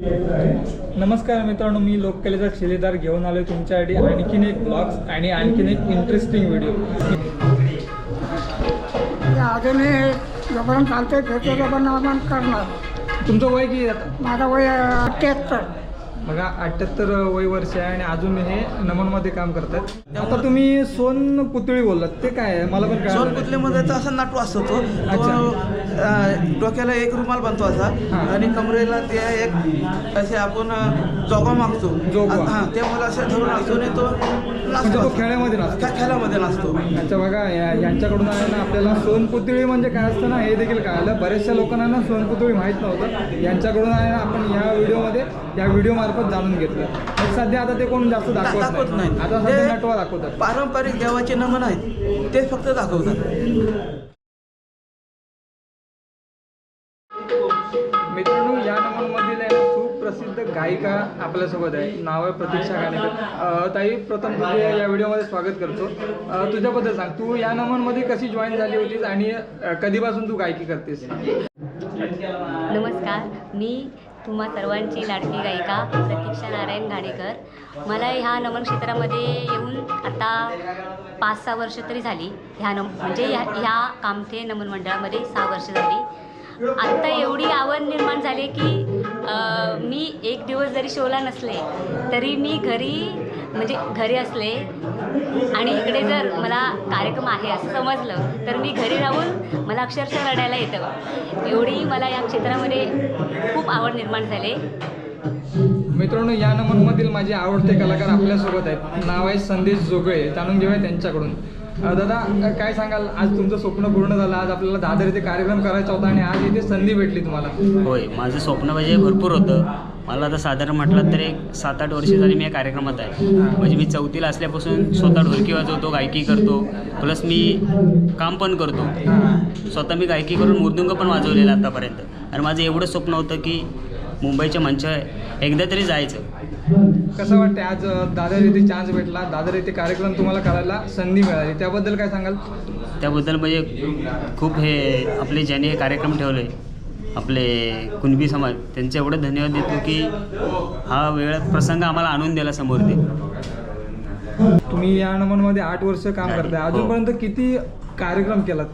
नमस्कार मित्रांनो मी लोककलेचा शिलेदार घेऊन आलोय तुमच्यासाठी आणखीन एक ब्लॉग्स आणि आणखीन एक इंटरेस्टिंग व्हिडिओ अजूनही जोपर्यंत चालते फिरते तोपर्यंत आपण करणार. तुमचं वय किती माझा वय अठ्ठ्याहत्तर. बघा अठ्ठ्याहत्तर वय वर्ष आहे आणि अजून हे नमनमध्ये काम करतात. आता तुम्ही सोन पुतळी बोललात ते काय आहे? मला पण काय सोनपुतलीमध्ये तर असा नाटू असतो तो. तो अं, डोक्याला एक रुमाल बनतो असा. आणि कमरेला ते एक असे आपण जोगा मागतो. हां ते मला असं धरून असतो आणि तो म्हणजे नाचतो खेळामध्ये नसतो खेळामध्ये नाचतो. अच्छा बघा यांच्याकडून आहे ना आपल्याला सोनपुतळी म्हणजे काय असतं ना हे देखील कळालं. बऱ्याचशा लोकांना ना सोनपुतळी माहीत नव्हतं. यांच्याकडून आहे ना आपण या व्हिडिओमध्ये या व्हिडिओ मार्फत जाणून घेतलं. पण सध्या आता ते कोण जास्त दाखवत दाखवत नाही. नाही. आता सध्या नटवा दाखवतात. पारंपरिक देवाचे नमन आहेत ते फक्त दाखवतात. मित्रांनो या नंबरमधील आहे ना सुप्रसिद्ध गायिका आपल्यासोबत आहे. नाव आहे प्रतीक्षा गाणेकर. अं, ताई प्रथम तुझे या व्हिडिओमध्ये स्वागत करतो. अं, तुझ्याबद्दल सांग. तू या नंबरमध्ये कशी जॉईन झाली होतीस आणि अं, कधीपासून तू गायकी करतेस? नमस्कार. मी तुम्हा सर्वांची लाडकी गायिका प्रतीक्षा नारायण घाणेकर. मला ह्या नमन क्षेत्रामध्ये येऊन आता पाच सहा वर्ष तरी झाली. ह्या नम म्हणजे ह्या ह्या कामथे नमन मंडळामध्ये सहा वर्ष झाली. आत्ता एवढी आवड निर्माण झाली की मी एक दिवस जरी शोला नसले तरी मी घरी म्हणजे घरी असले आणि इकडे जर मला कार्यक्रम आहे असं समजलं तर मी घरी राहून मला अक्षरशः रडायला येतं. एवढी मला या क्षेत्रामध्ये खूप आवड निर्माण झाली. मित्रांनो या नंबरमधील माझे आवडते कलाकार आपल्यासोबत आहेत. नाव आहे संदेश जोगळे. जाणून घेऊया त्यांच्याकडून. दादा काय सांगाल? आज तुमचं स्वप्न पूर्ण झालं. आज आपल्याला दादर इथे कार्यक्रम करायचा होता आणि आज इथे संधी भेटली तुम्हाला. होय माझं स्वप्न म्हणजे भरपूर होतं. मला आता साधारण म्हटलं तर एक सात आठ वर्ष झाली मी या कार्यक्रमात आहे. म्हणजे मी चौथीला असल्यापासून स्वतः ढोलकी वाजवतो गायकी करतो. प्लस मी काम पण करतो. स्वतः मी गायकी करून मृदुंग पण वाजवलेला आतापर्यंत. आणि माझं एवढं स्वप्न होतं की मुंबईच्या मंच एकदा तरी जायचं. कसं वाटतं आज दादर इथे चान्स भेटला. दादर इथे कार्यक्रम तुम्हाला करायला संधी मिळाली. त्याबद्दल काय सांगाल? त्याबद्दल म्हणजे खूप हे आपले ज्याने हे कार्यक्रम ठेवले आपले कुणबी समाज त्यांचे एवढं धन्यवाद देतो की हा वेळ प्रसंग आम्हाला आणून दिला समोर ते. तुम्ही या नंबरमध्ये आठ वर्ष काम. करताय. हो. अजूनपर्यंत किती कार्यक्रम केलात?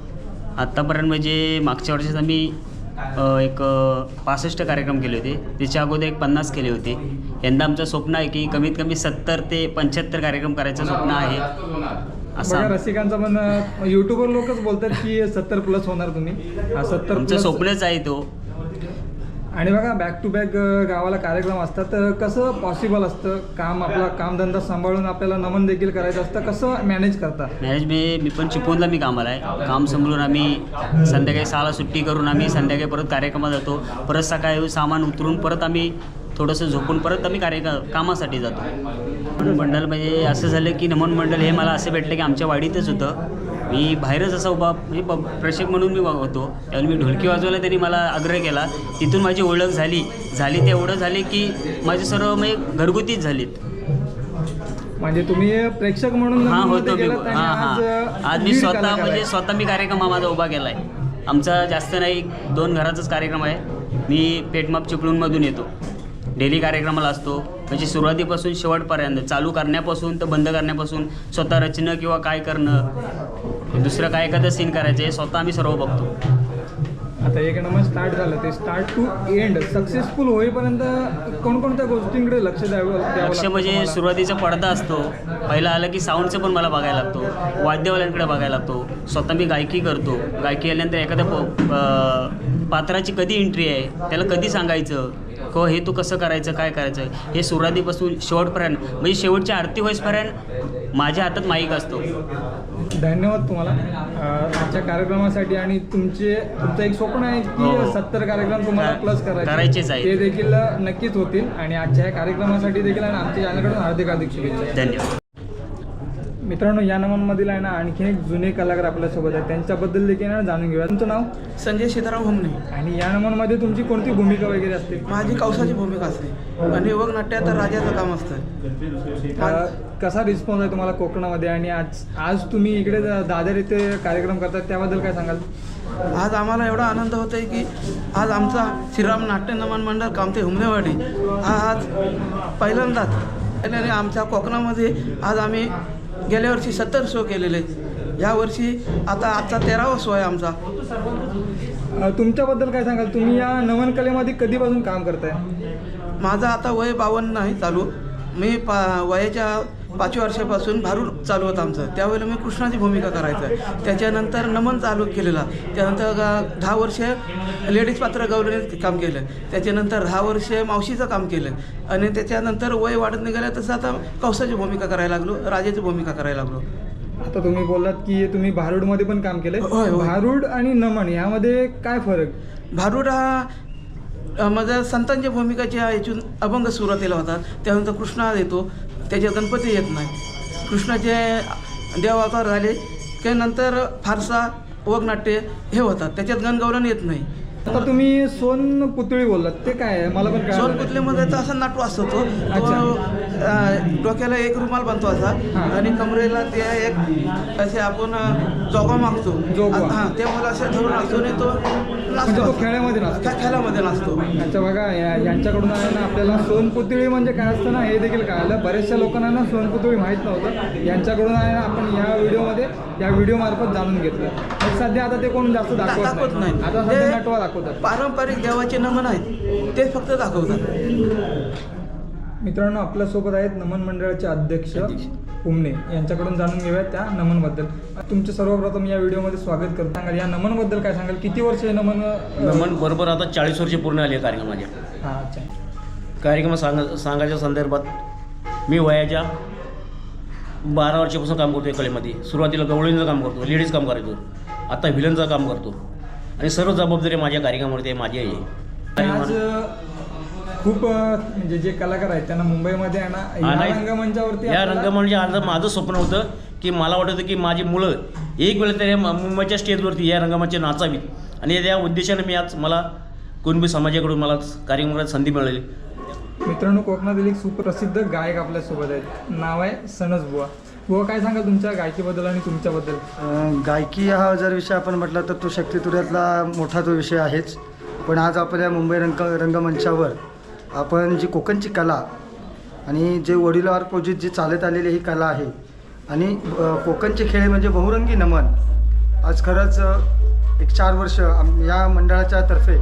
आत्तापर्यंत म्हणजे मागच्या वर्षीच आम्ही अ, एक पासष्ट कार्यक्रम केले होते. त्याच्या अगोदर एक पन्नास केले होते. यंदा आमचं स्वप्न आहे की कमीत कमी सत्तर ते पंच्याहत्तर कार्यक्रम करायचं स्वप्न आहे. बघा असं रसिकांचं पण युट्यूबर लोकच बोलतात की सत्तर प्लस होणार तुम्ही. सत्तर आमचं प्लस स्वप्नच आहे तो. आणि बघा बॅक टू बॅक गावाला कार्यक्रम असतात तर कसं पॉसिबल असतं? काम आपला कामधंदा सांभाळून आपल्याला नमन देखील करायचं असतं. कसं मॅनेज करता? मॅरेज मी मी पण चिपळूणला मी कामाला आहे. काम समजून आम्ही संध्याकाळी सहाला सुट्टी करून आम्ही संध्याकाळी परत कार्यक्रमात जातो. परत सकाळी सामान उतरून परत आम्ही थोडंसं झोपून परत आम्ही कार्य कामासाठी जातो. म्हणून मंडळ म्हणजे असं झालं की नमन मंडळ हे मला असं भेटलं की आमच्या वाडीतच होतं. मी बाहेरच असा उभा म्हणजे ब- प्रेक्षक म्हणून मी होतो. त्यावेळी मी ढोलकी वाजवायला त्यांनी मला आग्रह केला. तिथून माझी ओळख झाली. झाली ते एवढं झाले की माझे सर्व म्हणजे घरगुतीच झालीत. म्हणजे तुम्ही प्रेक्षक म्हणून हा होतो मी. हां हां. आज मी स्वतः म्हणजे. स्वतः मी कार्यक्रम हा माझा उभा केला आहे आमचा जास्त नाही दोन घराचाच कार्यक्रम आहे. मी पेटमाप चिपळूणमधून येतो. डेली कार्यक्रमाला असतो. म्हणजे सुरुवातीपासून शेवटपर्यंत चालू करण्यापासून तर बंद करण्यापासून स्वतः रचणं किंवा काय करणं दुसरं काय एखादं सीन करायचं हे स्वतः आम्ही सर्व बघतो. आता एक नंबर स्टार्ट झालं ते स्टार्ट टू एंड सक्सेसफुल होईपर्यंत कोणकोणत्या गोष्टींकडे लक्ष द्यावं लक्ष म्हणजे? सुरुवातीचा पडदा असतो. पहिला आलं की साऊंडचं पण मला बघायला लागतो. वाद्यवाल्यांकडे बघायला लागतो. स्वतः मी गायकी करतो. गायकी आल्यानंतर एखाद्या पात्राची कधी एंट्री आहे त्याला कधी सांगायचं? किंवा हे तू कसं करायचं काय करायचं? हे सुरुवातीपासून शेवटपर्यंत म्हणजे शेवटची आरती होईपर्यंत माझ्या हातात माईक असतो. धन्यवाद तुम्हाला. आजच्या कार्यक्रमासाठी आणि तुमचे तुमचं एक स्वप्न आहे हो. की सत्तर कार्यक्रम तुम्हाला प्लस करायचे. करायचेच आहेत. ते देखील नक्कीच होतील. आणि आजच्या या कार्यक्रमासाठी देखील आणि आमच्या चॅनलकडून हार्दिक हार्दिक शुभेच्छा. धन्यवाद. मित्रांनो या नमनमधील आहे ना आणखी एक जुने कलाकार आपल्यासोबत आहेत. त्यांच्याबद्दल देखील ना जाणून घेऊया. तुमचं नाव? संजय सीताराम हुमणे. आणि या नमनमध्ये तुमची कोणती भूमिका वगैरे असते? माझी कौसाची भूमिका असते. आणि नाट्यात तर राजाचं काम असतं. अ, कसा रिस्पॉन्स आहे तुम्हाला कोकणामध्ये? आणि आज आज तुम्ही इकडे दा- दादर इथे कार्यक्रम करतात त्याबद्दल काय सांगाल? आज आम्हाला एवढा आनंद होत आहे की आज आमचा श्रीराम नाट्य नमन मंडळ कामते हुमनेवाडी हा आज पहिल्यांदाच पहिल्याने आमच्या कोकणामध्ये आज आम्ही गेल्या वर्षी सत्तर शो केलेले. यावर्षी आता आजचा तेरावा शो आहे आमचा. अ, तुमच्याबद्दल काय सांगाल? तुम्ही या नमन कलेमध्ये कधीपासून काम करताय? माझं आता वय बावन्न नाही चालू. मी पा वयाच्या पाचव्या वर्षापासून भारूड चालू होतं आमचं. त्यावेळेला मी कृष्णाची भूमिका करायचं. त्याच्यानंतर नमन चालू केलेला. त्यानंतर गा- दहा वर्ष लेडीज पात्र गौरवण्यात काम केलं. त्याच्यानंतर दहा वर्ष मावशीचं काम केलं. आणि त्याच्यानंतर वय वाढत निघालं तसं आता कौसाची भूमिका करायला लागलो राजाची भूमिका करायला लागलो. आता तुम्ही बोललात की तुम्ही भारूडमध्ये पण काम होय. भारूड आणि नमन यामध्ये काय फरक? भारूड हा माझ्या संतांच्या भूमिकाच्या याच्यातून अभंग सुरुवातीला होता. त्यानंतर कृष्णा येतो. त्याच्यात गणपती येत नाही. कृष्णाचे देव अवतार झाले की नंतर फारसा वगनाट्य हे होतात. त्याच्यात गणगौरण येत नाही. आता तुम्ही सोन पुतळी बोललात ते काय आहे? मला पण काय सोनपुतलीमध्ये तर असा नाटू असतो. तो अ, डोक्याला एक रुमाल बांधतो असा. आणि कमरेला ते एक असे आपण अ, जोगा मागतो. जोगवा. हां ते मला असे धरून असतो आणि तो म्हणजे तो नाचतो खेळामध्ये नसतो त्या खेळामध्ये नाचतो. अच्छा बघा या यांच्याकडून आहे ना आपल्याला सोनपुतळी म्हणजे काय असतं ना हे देखील कळालं. बऱ्याचशा लोकांना ना सोनपुतळी माहीत नव्हतं. यांच्याकडून आहे ना आपण या व्हिडिओमध्ये या व्हिडिओ मार्फत जाणून घेतलं. सध्या आता ते कोण जास्त दाखवत दाखवत नाही. नाही. आता सध्या ते नटवा दाखवतात. पारंपरिक देवाचे नमन आहेत ते फक्त दाखवतात. मित्रांनो आपल्यासोबत आहेत नमन मंडळाचे अध्यक्ष उमने यांच्याकडून जाणून घेऊया त्या नमनबद्दल. तुमचं सर्वप्रथम या व्हिडिओमध्ये स्वागत करतो. सांगाल या नमनबद्दल काय सांगाल? किती वर्ष हे नमन नमन बरोबर आता चाळीस वर्षे पूर्ण आली आहे कार्यक्रमाच्या. हा अच्छा. कार्यक्रम सांग सांगायच्या संदर्भात मी वयाच्या बारा वर्षापासून काम करतो कलेमध्ये. सुरुवातीला गवळींचं काम करतो लेडीज काम करायचो. आता व्हिलनचं काम करतो. आणि सर्व जबाबदारी माझ्या कार्यक्रमावरती आहे, माझी आहे. आज खूप म्हणजे जे कलाकार आहेत त्यांना मुंबईमध्ये या. रंगमंचावरती या रंगमंच आज माझं स्वप्न होतं की मला वाटत होतं की माझी मुलं एक वेळ तरी मुंबईच्या स्टेजवरती या रंगमंच नाचावीत. आणि त्या उद्देशाने मी आज मला कुणबी समाजाकडून मला कार्यक्रमात संधी मिळाली. मित्रांनो कोकणातील एक सुप्रसिद्ध गायक आपल्यासोबत आहेत. नाव आहे सनस बुवा. बुवा काय सांगाल तुमच्या गायकीबद्दल आणि तुमच्याबद्दल गायकी हा जर विषय आपण म्हटला तर तो शक्तितुऱ्यातला मोठा तो विषय आहेच. पण आज आपल्या मुंबई रंग रंगमंचावर आपण जी कोकणची कला आणि जे वडिलावर पोजित जी चालत आलेली ही कला आहे आणि कोकणचे खेळ म्हणजे बहुरंगी नमन. आज खरंच एक चार वर्ष या मंडळाच्या तर्फे.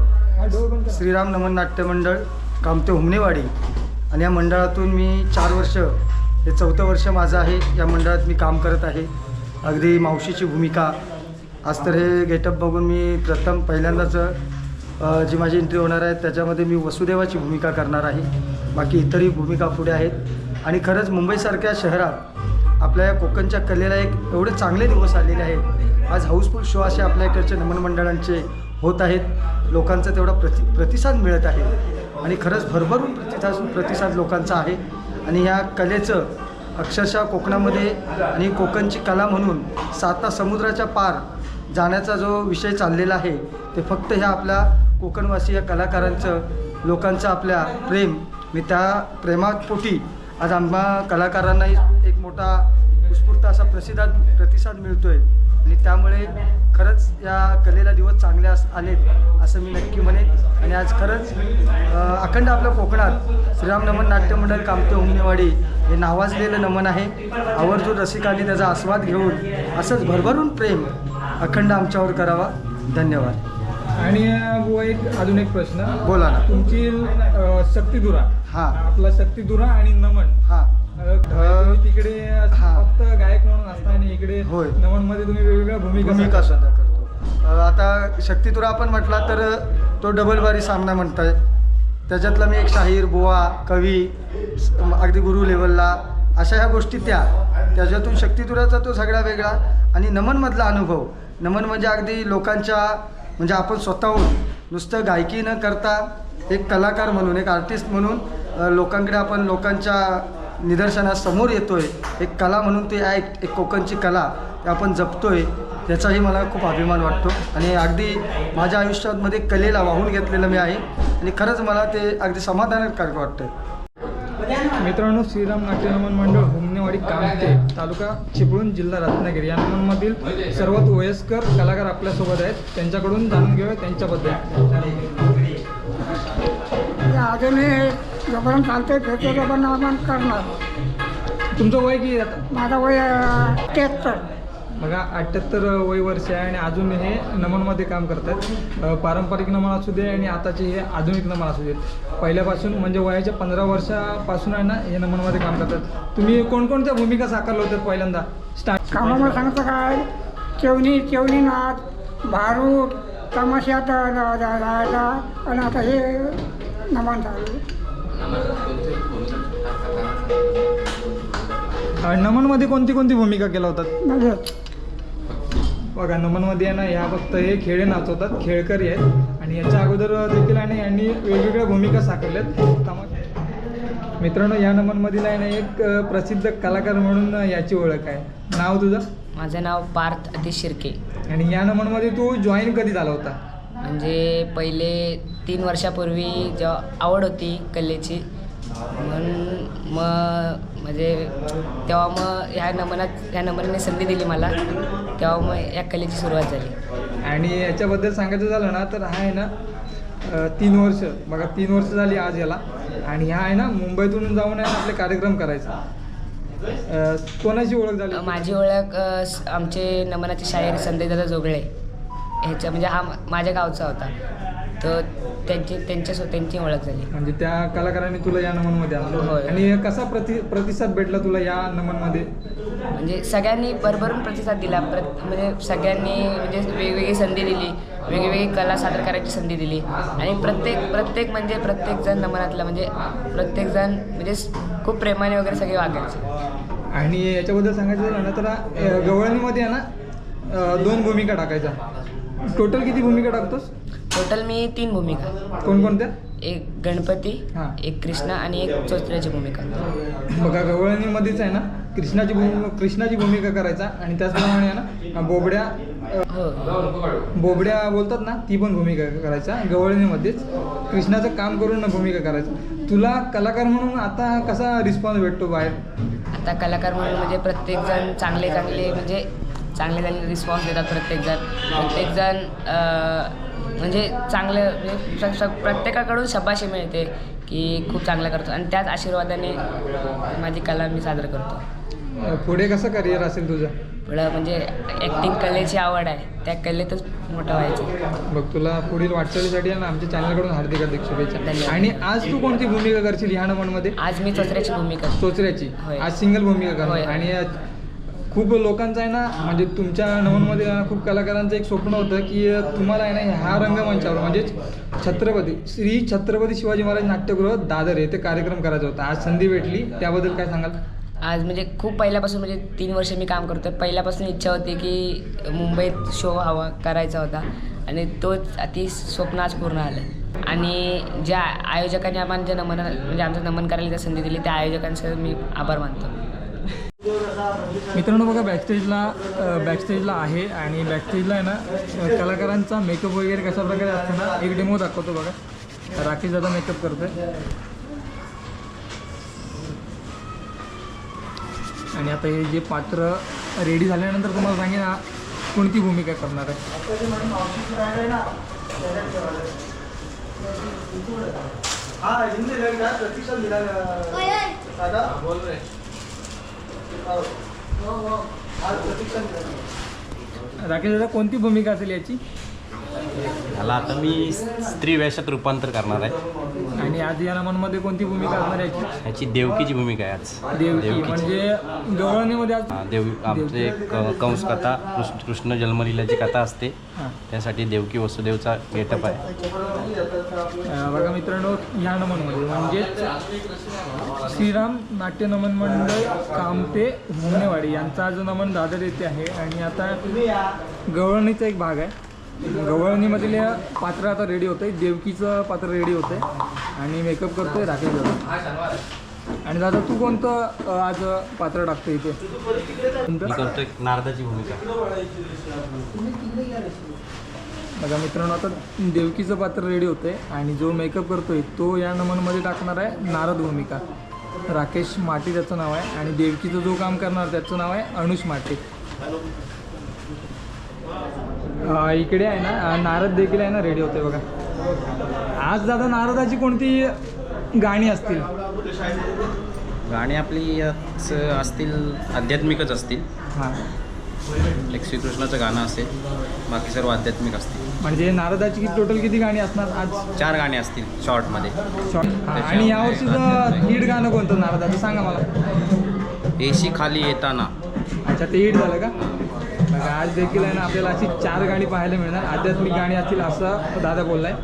श्रीराम नमन नाट्य मंडळ कामते हुमनेवाडी आणि या मंडळातून मी चार वर्ष हे चौथं वर्ष माझं आहे. या मंडळात मी काम करत आहे. अगदी मावशीची भूमिका. आज तर हे गेटअप बघून मी प्रथम पहिल्यांदाच जी माझी एंट्री होणार आहे त्याच्यामध्ये मी वसुदेवाची भूमिका करणार आहे. बाकी इतरही भूमिका पुढे आहेत. आणि खरंच मुंबईसारख्या शहरात आपल्या या कोकणच्या कलेला एक एवढे चांगले दिवस आलेले आहेत. आज हाऊसफुल शो असे आपल्या इकडचे नमन मंडळांचे होत आहेत. लोकांचा तेवढा प्रति प्रतिसाद मिळत आहे. आणि खरंच भरभरून प्रतिसाद प्रतिसाद लोकांचा आहे. आणि ह्या कलेचं अक्षरशः कोकणामध्ये आणि कोकणची कला म्हणून साता समुद्राच्या पार जाण्याचा जो विषय चाललेला आहे ते फक्त ह्या आपल्या कोकणवासी या कलाकारांचं लोकांचं आपल्या प्रेम. मी त्या प्रेमापोटी आज आम्हा कलाकारांनाही एक मोठा उत्स्फूर्त असा प्रतिसाद प्रतिसाद मिळतो आहे आणि त्यामुळे खरंच या कलेला दिवस चांगले आलेत असं मी नक्की म्हणेन. आणि आज खरंच अखंड आपल्या कोकणात श्रीराम नमन नाट्य मंडळ कामते उमनेवाडी हे नावाजलेलं नमन आहे. आवर्जून रसिकांनी त्याचा आस्वाद घेऊन असंच भरभरून प्रेम अखंड आमच्यावर करावा. धन्यवाद. आणि बुवा एक अजून एक प्रश्न. बोला ना. तुमची अं, शक्तिदुरा हा. आपला शक्तिदुरा आणि नमन. हां. तिकडे. फक्त गायक म्हणून असता आणि इकडे होय. नमनमध्ये तुम्ही वेगवेगळ्या भूमिका भूमिका सुद्धा आता शक्तितुरा आपण म्हटला तर तो डबल बारी सामना म्हणताय. त्याच्यातला मी एक शाहीर बुवा कवी अगदी गुरु लेवलला अशा ह्या गोष्टी त्या. त्याच्यातून शक्तितुराचा तो सगळा वेगळा आणि नमनमधला अनुभव. नमन म्हणजे अगदी लोकांच्या म्हणजे आपण स्वतःहून नुसतं गायकी न करता एक कलाकार म्हणून एक आर्टिस्ट म्हणून लोकांकडे आपण लोकांच्या निदर्शनासमोर येतो येतोय. एक कला म्हणून ते ॲक्ट एक कोकणची कला ते आपण जपतोय. त्याचाही मला खूप अभिमान वाटतो. आणि अगदी माझ्या आयुष्यामध्ये कलेला वाहून घेतलेलं मी आहे. आणि खरंच मला ते अगदी समाधानकारक वाटतं मित्रांनो श्रीराम नाट्यनमन मंडळ हुमनेवाडी कामते तालुका चिपळूण जिल्हा रत्नागिरी या नमनमधील सर्वात वयस्कर कलाकार आपल्यासोबत आहेत. त्यांच्याकडून जाणून घेऊया त्यांच्याबद्दल. हे अजूनही जोपर्यंत चालते फिरते तोपर्यंत आपण करणार. तुमचं वय किती माझा वय तेहत्तर. बघा अठ्ठ्याहत्तर वय वर्ष आहे आणि अजून हे नमनमध्ये काम करतात. पारंपरिक नमन असू दे आणि आताचे हे आधुनिक नमन असू देत. पहिल्यापासून म्हणजे वयाच्या पंधरा वर्षापासून आहे ना हे नमनमध्ये काम करतात. तुम्ही कोणकोणत्या भूमिका साकारल्या होत्या पहिल्यांदा? स्टार्ट कामामध्ये सांगतो काय चेवणी चेवणी नाच भारूड तमाशात जायचा आणि आता हे नमन चालू नमनमध्ये कोणती कोणती भूमिका केल्या होतात? बघा नमनमध्ये आहे ना ह्या फक्त हे खेळे नाचवतात खेळकरी आहेत. आणि याच्या अगोदर देखील आहे ना यांनी वेगवेगळ्या भूमिका साकारल्यात. मित्रांनो या नमनमधील आहे ना एक प्रसिद्ध कलाकार म्हणून याची ओळख आहे. नाव तुझं? माझं नाव पार्थ अतिश शिर्के. आणि या नमनमध्ये तू जॉईन कधी झाला होता? म्हणजे पहिले तीन वर्षापूर्वी जेव्हा आवड होती कलेची म्हणून मग म्हणजे तेव्हा मग ह्या नमनात ह्या नमनाने संधी दिली मला. तेव्हा मग या कलेची सुरुवात झाली. आणि याच्याबद्दल सांगायचं झालं ना तर हा आहे ना तीन वर्ष. बघा तीन वर्ष झाली आज याला. आणि हा आहे ना मुंबईतून जाऊन आहे ना आपले कार्यक्रम करायचा. कोणाची ओळख झाली? माझी ओळख आमचे नमनाचे शाहीर संदेशदादा जोगळे. ह्याच्या म्हणजे हा माझ्या गावचा होता. तर त्यांची त्यांच्या त्यांची ओळख झाली. म्हणजे त्या कलाकारांनी तुला या नमनमध्ये आणलं. होय. आणि कसा प्रति प्रतिसाद भेटला तुला या नमनमध्ये? म्हणजे सगळ्यांनी भरभरून प्रतिसाद दिला. प्रत म्हणजे सगळ्यांनी म्हणजे वेगवेगळी संधी दिली. वेगवेगळी कला सादर करायची संधी दिली. आणि प्रत्येक प्रत्येक म्हणजे प्रत्येकजण नमनातला म्हणजे प्रत्येकजण म्हणजे स- खूप प्रेमाने वगैरे सगळे वागायचे. आणि याच्याबद्दल सांगायचं झालं ना तर अ, गवळणीमध्ये आहे ना अ, दोन भूमिका टाकायचा टोटल किती भूमिका टाकतोस? टोटल मी तीन भूमिका. कोणकोणत्या? एक गणपती हां. एक कृष्णा आणि एक चोचऱ्याची भूमिका. बघा गवळणीमध्येच आहे ना कृष्णाची भूमि कृष्णाची भूमिका करायचा आणि त्याचप्रमाणे आहे ना बोबड्या हो. बोबड्या बोलतात ना ती पण भूमिका करायचा गवळणीमध्येच कृष्णाचं काम करून ना भूमिका करायचं. तुला कलाकार म्हणून आता कसा रिस्पॉन्स भेटतो बाहेर? आता कलाकार म्हणून म्हणजे प्रत्येकजण चांगले चांगले म्हणजे चांगले चांगले रिस्पॉन्स देतात प्रत्येकजण. प्रत्येकजण म्हणजे चांगले म्हणजे स- प्रत्येकाकडून शबाशी मिळते की खूप चांगलं करतो. आणि त्याच आशीर्वादाने माझी कला मी सादर करतो. पुढे कसं करिअर असेल तुझं? पुढं म्हणजे ॲक्टिंग कलेची आवड आहे. त्या कलेतच मोठं व्हायचं. बघ तुला पुढील वाटचालीसाठी आमच्या चॅनलकडून हार्दिक हार्दिक शुभेच्छा. आणि आज तू कोणती भूमिका करशील ह्या नमनमध्ये? आज मी चोचऱ्याची भूमिका. चोचऱ्याची. आज सिंगल भूमिका होय. आणि खूप लोकांचं आहे ना म्हणजे तुमच्या नमनमध्ये खूप कलाकारांचं एक स्वप्न होतं की तुम्हाला आहे ना ह्या रंगमंचावर म्हणजेच छत्रपती श्री छत्रपती शिवाजी महाराज नाट्यगृह दादर येथे कार्यक्रम करायचा होता. आज संधी भेटली त्याबद्दल काय सांगाल? आज म्हणजे खूप पहिल्यापासून म्हणजे तीन वर्ष मी काम करतो पहिल्यापासून इच्छा होती की मुंबईत शो हवा करायचा होता. आणि तोच ती स्वप्न आज पूर्ण आलं आणि ज्या आयोजकांनी आम्हाला जे नमन म्हणजे आमचं नमन करायला संधी दिली त्या आयोजकांचं मी आभार मानतो. मित्रांनो बघा बॅकस्टेजला बॅकस्टेजला आहे आणि बॅकस्टेजला आहे ना कलाकारांचा मेकअप वगैरे कशा प्रकारे असते ना एक डेमो दाखवतो बघा. राकेश दादा मेकअप करतोय. आणि आता हे जे पात्र रेडी झाल्यानंतर तुम्हाला सांगेन हा कोणती भूमिका करणार आहे. राकेश दादा कोणती भूमिका असेल याची? ह्याला आता मी स्त्री वेशात रूपांतर करणार आहे. आणि आज या नमनमध्ये कोणती भूमिका असणार आहे याची? ह्याची देवकीची भूमिका आहे आज. देवकी. म्हणजे गवळणीमध्ये आज हा, देव आमचे कंस कथा कृष्ण कृष्ण जन्मलीलाची कथा असते. त्यासाठी देवकी वसुदेवचा गेटअप आहे. अं, बघा मित्रांनो ह्या नमनमध्ये. म्हणजेच श्रीराम नाट्य नमन मंडळ कामते हुमनेवाडी यांचा आज नमन दादर येथे आहे. आणि आता गवळणीचा एक भाग आहे. गवळणीमधील पात्र आता रेडी होतं आहे देवकीचं पात्र रेडी होतं आहे आणि मेकअप करतोय राकेश दादा. आणि दादा तू कोणतं आज पात्र टाकतो इथे? नारदाची भूमिका. बघा मित्रांनो आता देवकीचं पात्र रेडी होतंय. आणि जो मेकअप करतोय तो या नमनमध्ये टाकणार आहे नारद भूमिका. राकेश माटी त्याचं नाव आहे. आणि देवकीचं जो काम करणार त्याचं नाव आहे अनुष माटी. इकडे आहे ना नारद देखील आहे ना रेडी होते बघा. आज दादा नारदाची कोणती गाणी असतील? गाणी आपली असतील आध्यात्मिकच असतील. हां. एक श्रीकृष्णाचं गाणं असेल बाकी सर्व आध्यात्मिक असतील. म्हणजे नारदाची टोटल किती गाणी असणार आज? चार गाणी असतील शॉर्टमध्ये. शॉर्ट. हां आणि यावर्षीचं हिट गाणं कोणतं नारदाचं? सांगा मला. एशी खाली येताना. अच्छा ते हिट झालं का? आज देखील आहे ना आपल्याला अशी चार गाणी पाहायला मिळणार. आध्यात्मिक गाणी असतील असं दादा बोललाय.